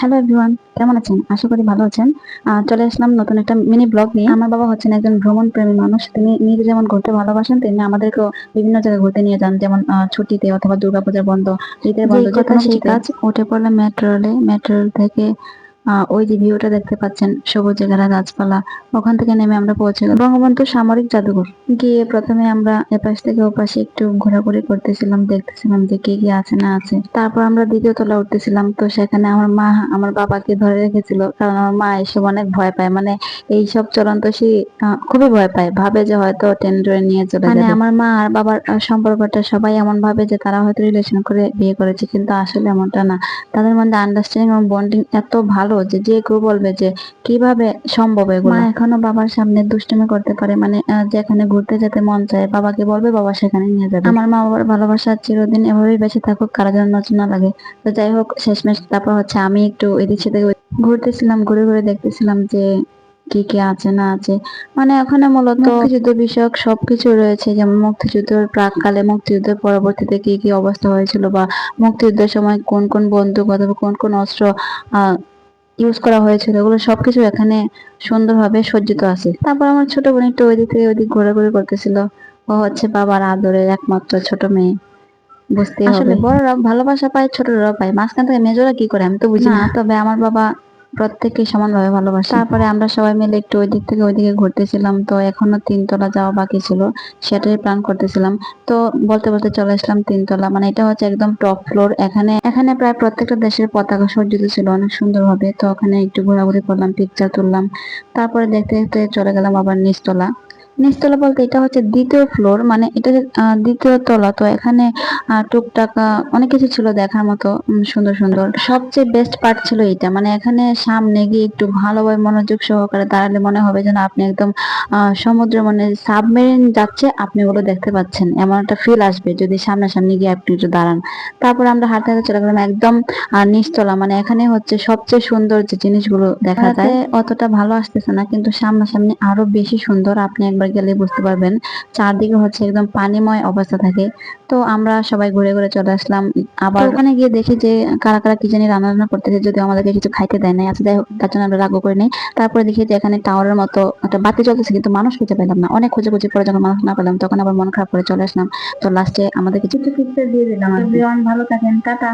Hello everyone কেমন আছেন? আশা করি ভালো আছেন। চলে আসলাম নতুন একটা মিনি ব্লগ নিয়ে। আমার বাবা হচ্ছেন একজন ভ্রমণ প্রেমী মানুষ। তিনি নিজে যেমন ঘুরতে ভালোবাসেন তেমনি আমাদেরকেও বিভিন্ন জায়গায় ঘুরতে নিয়ে যান। যেমন ছুটিতে অথবা দুর্গাপূজার বন্ধ ঈদের বন্ধ কথা সেই কাজ উঠে পড়লে মেট্রোলে মেট্রোল থেকে ওই যে ভিউটা দেখতে পাচ্ছেন সবুজে ঘেরা গাছপালা। ওখান থেকে নেমে আমরা পৌঁছে গেলাম। বঙ্গবন্ধু সামরিক জাদুঘর। গিয়ে প্রথমে আমরা এপাশ থেকে ওপাশে একটু ঘোরাঘুরি করতেছিলাম দেখতেছিলাম যে কি কি আছে না আছে। তারপর আমরা দ্বিতীয় তলা উঠতেছিলাম তো সেখানে আমার মা আমার বাবাকে ধরে রেখেছিল। কারণ আমার মা এসব অনেক ভয় পায়। মানে এইসব চলন্ত সে খুবই ভয় পায়। ভাবে যে হয়তো ট্রেন ট্রেন নিয়ে চলে মানে যাবে। আমার মা আর বাবার সম্পর্কটা সবাই এমন ভাবে যে তারা হয়তো রিলেশন করে বিয়ে করেছে কিন্তু আসলে এমনটা না। তাদের মধ্যে আন্ডারস্ট্যান্ডিং এবং বন্ডিং এত ভালো যে যে কেউ বলবে যে কীভাবে সম্ভব এগুলো? মা এখনও বাবার সামনে দুষ্টুমি করতে পারে। মানে যেখানে ঘুরতে যেতে মন চায় বাবাকে বলবে বাবা সেখানে নিয়ে যাবে। আমার মা বাবার ভালোবাসা চিরদিন এভাবেই বেঁচে থাকুক কারও যেন নজর না লাগে। তো যাই হোক শেষমেশ তারপর হচ্ছে আমি একটু এদিক সেদিক ঘুরতেছিলাম ঘুরে ঘুরে দেখতেছিলাম যে কি কি আছে না আছে। মানে ওখানে মূলত মুক্তিযুদ্ধ বিষয়ক সবকিছু রয়েছে যেমন মুক্তিযুদ্ধের প্রাককালে মুক্তিযুদ্ধের পরবর্তীতে কি কি অবস্থা হয়েছিল বা মুক্তিযুদ্ধের সময় কোন কোন বন্দুক অথবা কোন কোন অস্ত্র আহ ইউজ করা হয়েছিল এগুলো সবকিছু এখানে সুন্দরভাবে সজ্জিত আছে। তারপর আমার ছোট বোন একটু ওইদিক থেকে ওইদিক ঘোরাঘুরি করতেছিল। ও হচ্ছে বাবার আদরের একমাত্র ছোট মেয়ে। বুঝতে আসলে বড়রা ভালোবাসা পায় ছোটরা পায়। মাঝখান থেকে মেজরা কি করে আমি তো বুঝি না। তবে আমার বাবা প্রত্যেককে সমানভাবে ভালোবাসে। তারপরে আমরা সবাই মিলে একটু ওই দিক থেকে ওইদিকে ঘুরতেছিলাম, তো এখনও তিনতলা যাওয়া বাকি ছিল, সেটাই প্ল্যান করতেছিলাম। তো বলতে বলতে চলে আসলাম তিনতলা মানে এটা হচ্ছে একদম টপ ফ্লোর এখানে এখানে প্রায় প্রত্যেকটা দেশের পতাকা সজ্জিত ছিল অনেক সুন্দরভাবে, তো ওখানে একটু ঘোরাঘুরি করলাম পিকচার তুললাম, তারপরে দেখতে দেখতে চলে গেলাম আবার নিচতলা। নিচতলা বলতে এটা হচ্ছে দ্বিতীয় ফ্লোর মানে এটা দ্বিতীয় তলা, তো এখানে টুকটাক অনেক কিছু ছিল দেখার মতো সুন্দর সুন্দর। সবচেয়ে বেস্ট পার্ট ছিল এটা মানে এখানে সামনে গিয়ে একটু ভালোভাবে মনোযোগ সহকারে দাঁড়ালে মনে হবে যেন আপনি একদম সমুদ্র মানে সাবমেরিন যাচ্ছে, আপনি ওগুলো দেখতে পাচ্ছেন। এমন একটা ফিল আসবে যদি সামনাসামনি গিয়ে আপনি একটু দাঁড়ান। তারপর আমরা হাঁটতে হাঁটতে চলে গেলাম একদম নিচতলা মানে এখানে হচ্ছে সবচেয়ে সুন্দর যে জিনিসগুলো দেখা যায়। অতটা ভালো আসতেছে না, কিন্তু সামনাসামনি আরও বেশি সুন্দর, আপনি একবার গেলে বুঝতে পারবেন চারদিকে হচ্ছে একদম পানিময় অবস্থা থাকে। তো আমরা সবাই ঘুরে ঘুরে চলে আসলাম। আবার ওখানে গিয়ে দেখি যে কারা কারা কি জানি রান্না রান্না করতেছে যদিও আমাদেরকে কিছু খাইতে দেয় নাই। আচ্ছা যাই হোক তার জন্য আমরা রাগ করে নেই। তারপরে দেখি যে এখানে টাওয়ারের মতো একটা বাতি চলতেছে কিন্তু মানুষ খুঁজে পেলাম না। অনেক খুঁজে খুঁজে পরে যখন মানুষ না পেলাম তখন আবার মন খারাপ করে চলে আসলাম। তো লাস্টে আমাদের কিছু পিকচার দিয়ে দিলাম ভালো থাকেন টাটা।